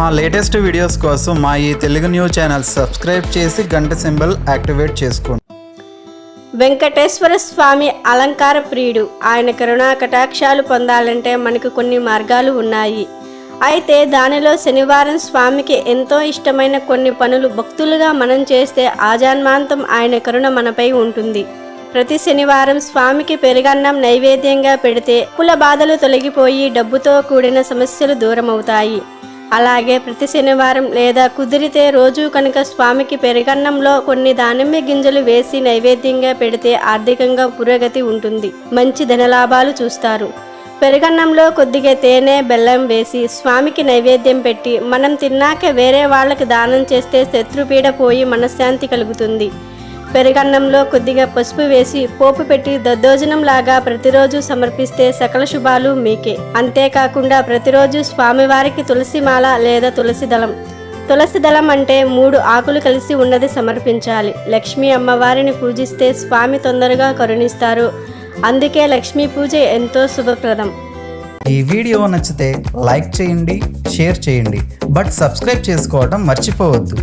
మా latest videos కోసం మా ఈ తెలుగు న్యూస్ ఛానల్ సబ్స్క్రైబ్ చేసి గంట సింబల్ యాక్టివేట్ చేసుకోండి. వెంకటేశ్వర స్వామి అలంకార ప్రియుడు. ఆయన కరుణా కటాక్షాలు పొందాలంటే మనకు కొన్ని మార్గాలు ఉన్నాయి. అయితే దానిలో శనివారం స్వామికి ఎంతో ఇష్టమైన కొన్ని పనులు భక్తులుగా మనం చేస్తే ఆజాన్మాంతం ఆయన కరుణ మనపై ఉంటుంది. ప్రతి శనివారం స్వామికి పెరుగన్నం నైవేద్యంగా పెడితే కుల బాధలు తొలగిపోయి డబ్బుతో కూడిన సమస్యలు దూరమవుతాయి. అలాగే ప్రతి శనివారం లేదా కుదిరితే రోజు కనుక స్వామికి పెరుగన్నంలో కొన్ని దానిమ్మ గింజలు వేసి నైవేద్యంగా పెడితే ఆర్థికంగా పురోగతి ఉంటుంది. మంచి ధనలాభాలు చూస్తారు. పెరుగన్నంలో కొద్దిగా తేనె బెల్లం వేసి స్వామికి నైవేద్యం పెట్టి మనం తిన్నాక వేరే వాళ్ళకి దానం చేస్తే శత్రుపీడ పోయి మనశ్శాంతి కలుగుతుంది. పెరుగన్నంలో కొద్దిగా పసుపు వేసి పోపు పెట్టి దద్దోజనం లాగా ప్రతిరోజు సమర్పిస్తే సకల శుభాలు మీకే. అంతేకాకుండా ప్రతిరోజు స్వామివారికి తులసిమాల లేదా తులసి దళం. తులసి దళం అంటే మూడు ఆకులు కలిసి ఉన్నది సమర్పించాలి. లక్ష్మీ అమ్మవారిని పూజిస్తే స్వామి తొందరగా కరుణిస్తారు. అందుకే లక్ష్మీ పూజ ఎంతో శుభప్రదం. ఈ వీడియో నచ్చితే లైక్ చేయండి షేర్ చేయండి. బట్ సబ్స్క్రైబ్ చేసుకోవడం మర్చిపోవద్దు.